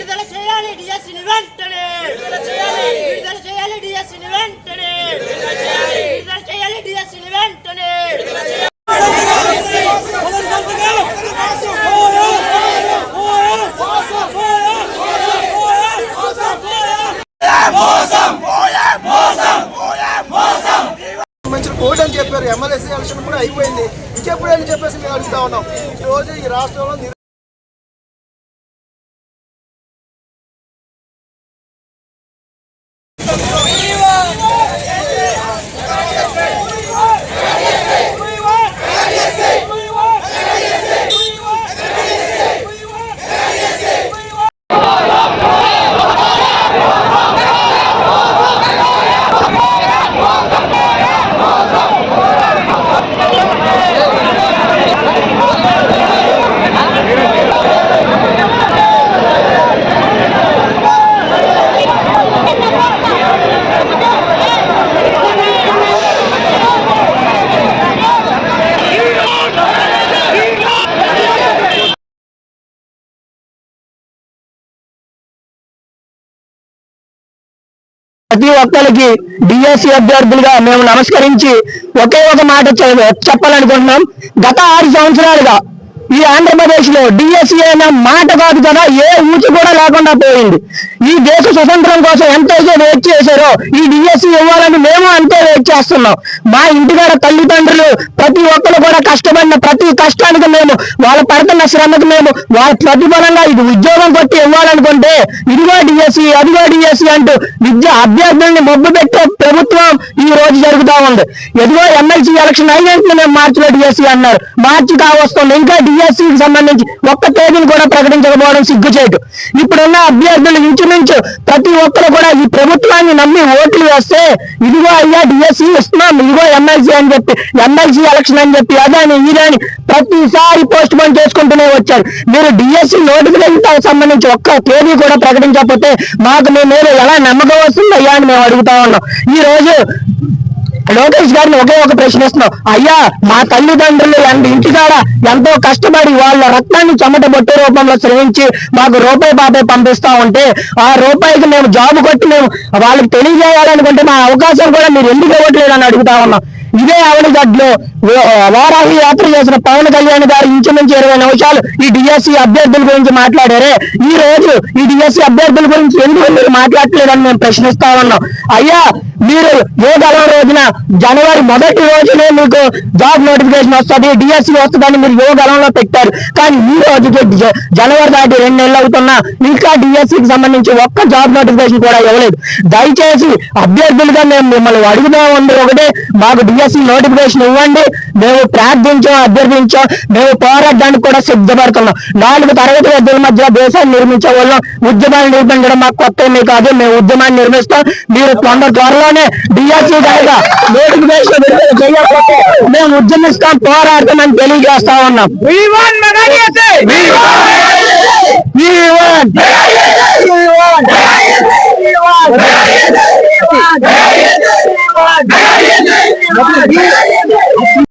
విడుదల చేయాలి డిఎస్సిని వెంటనే. విడుదల చేయాలి. డిఎస్సిని వెంటనే. విడుదల చేయాలి. డిఎస్సిని వెంటనే. కోట్ అని చెప్పారు. ఎమ్మెల్యేసీ ఎలక్షన్ కూడా అయిపోయింది. ఇంకెప్పుడని చెప్పేసి మేము అడుగుతా ఉన్నాం. ఈరోజు ఈ రాష్ట్రంలో Oh, you. ప్రతి ఒక్కరికి డిఎస్సి అభ్యర్థులుగా మేము నమస్కరించి ఒకే ఒక మాట చెప్పాలనుకుంటున్నాం. గత ఆరు సంవత్సరాలుగా ఈ ఆంధ్రప్రదేశ్లో డిఎస్సీ అయిన మాట కాదు కదా ఏ ఊచి కూడా లేకుండా పోయింది. ఈ దేశ స్వతంత్రం కోసం ఎంతైతే వెయిట్ చేశారో ఈ డిఎస్సి ఇవ్వాలని మేము అంతే వెయిట్ చేస్తున్నాం. మా ఇంటికాడ తల్లిదండ్రులు ప్రతి ఒక్కరు కూడా కష్టపడిన ప్రతి కష్టానికి మేము వాళ్ళు పడుతున్న శ్రమకు మేము వాళ్ళ ప్రతిఫలంగా ఇది ఉద్యోగం కొట్టి ఇవ్వాలనుకుంటే ఇదిగో డిఎస్సి అదిగో డిఎస్సి అంటూ విద్య అభ్యర్థుల్ని మొబ్బు పెట్టే ప్రభుత్వం ఈ జరుగుతా ఉంది. ఎదుగో ఎమ్మెల్సీ ఎలక్షన్ అయినట్లు మార్చిలో డిఎస్సి అన్నారు. మార్చి కావస్తుంది ఇంకా డిఎస్సీకి సంబంధించి ఒక్క తేదీని కూడా ప్రకటించకపోవడం సిగ్గుచేటు. ఇప్పుడున్న అభ్యర్థులు ఇంచుమించు ప్రతి ఒక్కరు కూడా ఈ ప్రభుత్వాన్ని నమ్మి ఓట్లు వేస్తే ఇదిగో అయ్యా డిఎస్సి ఇస్తున్నాం ఇదిగో ఎమ్మెల్సీ అని చెప్పి ఎమ్మెల్సీ ఎలక్షన్ అని చెప్పి అదని ఇదని ప్రతిసారి పోస్ట్ పోన్ చేసుకుంటూనే వచ్చారు. మీరు డిఎస్సి నోటిఫికేషన్ సంబంధించి ఒక్క తేదీ కూడా ప్రకటించకపోతే మాకు మీ మీద ఎలా నమ్మకం వస్తుందయ్యా అని మేము అడుగుతా ఉన్నాం. ఈ రోజు లోకేష్ గారిని ఒకే ఒక ప్రశ్న ఇస్తున్నాం అయ్యా మా తల్లిదండ్రులు ఇంటి ఇంటికాడ ఎంతో కష్టపడి వాళ్ళ రక్తాన్ని చెమట బొట్టే రూపంలో శ్రమించి మాకు రూపాయి బాబాయ్ పంపిస్తా ఉంటే ఆ రూపాయికి మేము జాబ్ కొట్టి మేము వాళ్ళకి తెలియజేయాలనుకుంటే మా అవకాశం కూడా మీరు ఎందుకు ఇవ్వట్లేదు అని అడుగుతా ఉన్నాం. ఇదే అవనిగడ్లో వారాహి యాత్ర చేసిన పవన్ కళ్యాణ్ గారు ఇంచుమించు ఇరవై నిమిషాలు ఈ డిఎస్సి అభ్యర్థుల గురించి మాట్లాడారే. ఈ రోజు ఈ డిఎస్సి అభ్యర్థుల గురించి ఎందుకు మీరు మాట్లాడలేదని మేము ప్రశ్నిస్తా ఉన్నాం. అయ్యా మీరు ఏ గలవ రోజున జనవరి మొదటి రోజునే మీకు జాబ్ నోటిఫికేషన్ వస్తుంది డిఎస్సి వస్తుందని మీరు ఏ గలంలో పెట్టారు? కానీ ఈ రోజుకి జనవరి దాటి రెండు నెలలు అవుతున్నా ఇంకా డిఎస్సికి సంబంధించి ఒక్క జాబ్ నోటిఫికేషన్ కూడా ఇవ్వలేదు. దయచేసి అభ్యర్థులుగా మేము మిమ్మల్ని అడుగుతా ఉంది ఒకటే మాకు డిఎస్సి నోటిఫికేషన్ ఇవ్వండి. మేము ప్రార్థించాం అభ్యర్థించాం మేము పోరాడడానికి కూడా సిద్ధపడుతున్నాం నాలుగు తరగతి విద్యల మధ్య దేశాన్ని నిర్మించే వాళ్ళం ఉద్యమాన్ని నిర్మించడం మాకు కొత్త ఏమీ కాదు మేము ఉద్యమాన్ని నిర్మిస్తాం మీరు తొందర త్వరలోనే డిఎస్సి కనుక నోటిఫికేషన్ విడుదల చేయకపోతే మేము ఉద్యమిస్తాం పోరాడతామని తెలియజేస్తా ఉన్నాం We want We want We want We want We want